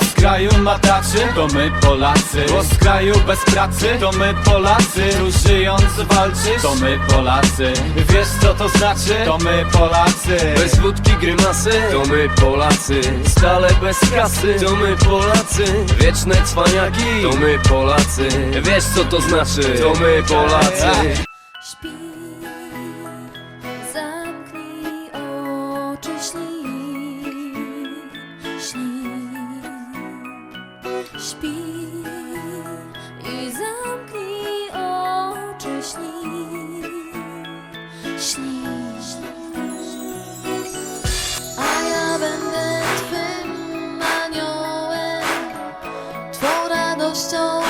Z kraju mataczy to my Polacy. Z kraju bez pracy to my Polacy. Tu żyjąc walczysz to my Polacy. Wiesz co to znaczy? To my Polacy. Bez wódki grymasy, to my Polacy. Stale bez kasy, to my Polacy. Wieczne cwaniaki, to my Polacy. Wiesz co to znaczy, to my Polacy Śpi i zamknij oczy, śni, śni. A ja będę twym aniołem, twą radością,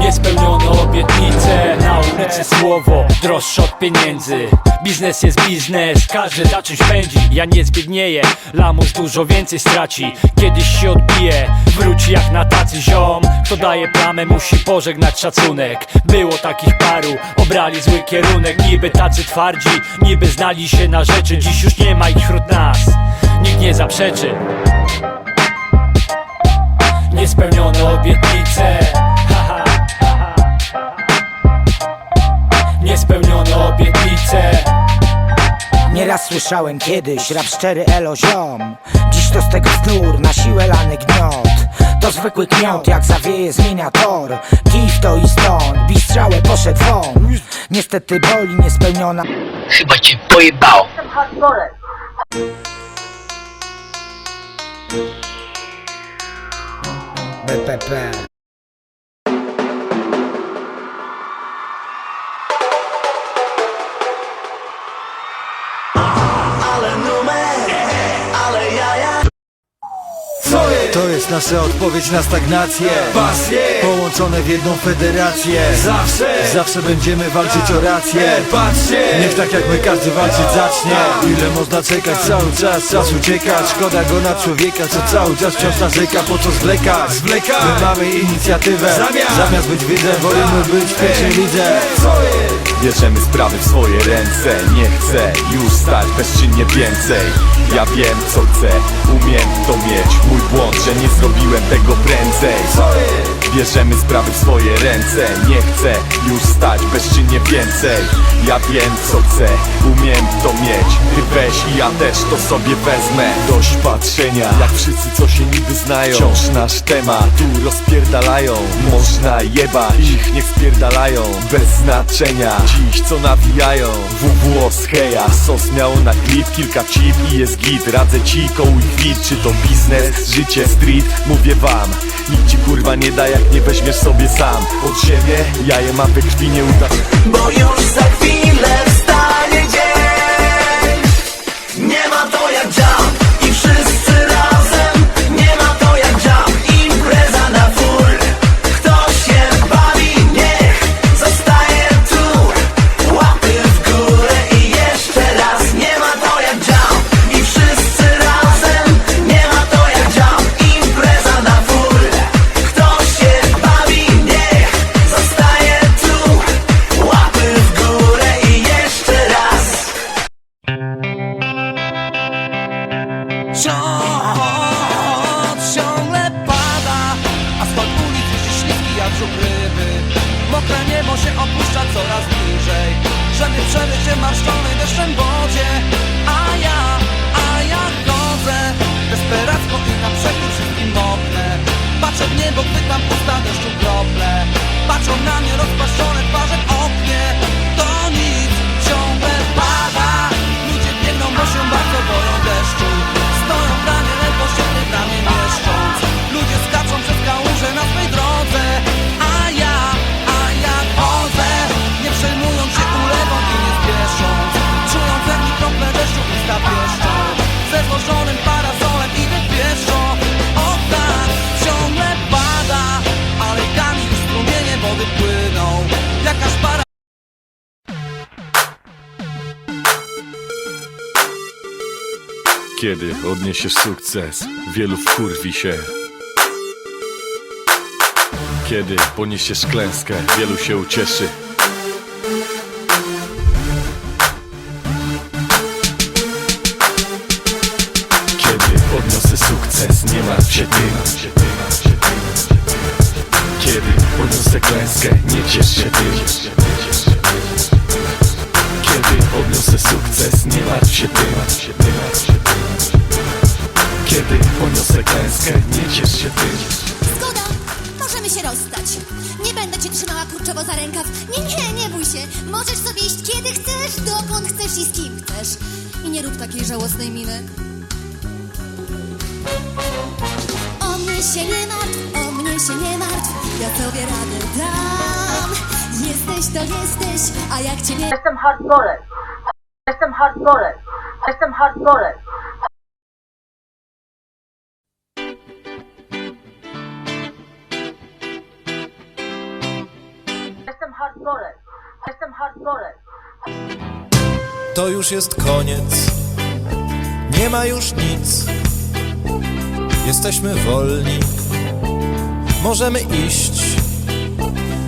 Niespełnione obietnice, na ulicy słowo droższe od pieniędzy. Biznes jest biznes, każdy za czymś pędzi. Ja nie zbiednieję, lamus dużo więcej straci. Kiedyś się odbije, wróci jak na tacy ziom. Kto daje plamę musi pożegnać szacunek. Było takich paru, obrali zły kierunek. Niby tacy twardzi, niby znali się na rzeczy. Dziś już nie ma ich wśród nas, nikt nie zaprzeczy. Niespełnione obietnice słyszałem kiedyś rap szczery elo ziom. Dziś to z tego snur, na siłę lany gniot. To zwykły kmiot, jak zawieje zmienia tor. Kij to i stąd, bistrzałe poszedł won. Niestety boli niespełniona. Chyba cię pojebało. BPP To jest nasza odpowiedź na stagnację. Pasję. Połączone w jedną federację. Zawsze. Zawsze będziemy walczyć o rację. Patrzcie. Niech tak jak my każdy walczyć zacznie. Ile można czekać, cały czas czas ucieka Szkoda go na człowieka, co cały czas wciąż narzeka. Po co zwlekać? Zwlekać. My mamy inicjatywę. Zamiast. Zamiast być widzem, wolimy być w pierwszej lidze. Bierzemy sprawy w swoje ręce. Nie chcę już stać bezczynnie więcej Ja wiem co chcę, umiem to mieć. Mój błąd, że nie zrobiłem tego prędzej. Bierzemy sprawy w swoje ręce. Nie chcę już stać bezczynnie więcej. Ja wiem co chcę, umiem to mieć weź i ja też to sobie wezmę. Dość patrzenia, jak wszyscy co się niby znają. Wciąż nasz temat tu rozpierdalają. Można jebać, ich niech spierdalają Bez znaczenia, dziś co nawijają. WWO z heja, sos miało na klip Kilka chip i jest git. Radzę ci kołuj kwit, czy to biznes, życie, street? Mówię wam, nikt ci kurwa nie da jak nie weźmiesz sobie sam. Od siebie, ja je mam we krwi, nie uda. Bo już za chwilę Się marszczonej deszczem wodzie A ja, a ja chodzę Desperacko i na przekór wszystkim moknę. Patrzę w niebo, chwytam usta deszczu krople Kiedy odniesiesz sukces, wielu wkurwi się. Kiedy poniesiesz klęskę, wielu się ucieszy. Kiedy odniosę sukces, nie martw się tym. Kiedy odniosę klęskę, nie ciesz się tym Kiedy odniosę sukces, nie martw się tym Kiedy poniosę klęskę, nie ciesz się tym Zgoda, możemy się rozstać. Nie będę cię trzymała kurczowo za rękaw. Nie, nie, nie bój się. Możesz sobie iść kiedy chcesz, dokąd chcesz i z kim chcesz. I nie rób takiej żałosnej miny. O mnie się nie martw, o mnie się nie martw. Ja sobie radę dam. Jesteś to jesteś, a jak cię nie... Jestem hardcorem. Jestem hardcorem. Jestem hardcorem. Jestem hardcorem. Jestem hardcorem. To już jest koniec. Nie ma już nic. Jesteśmy wolni. Możemy iść.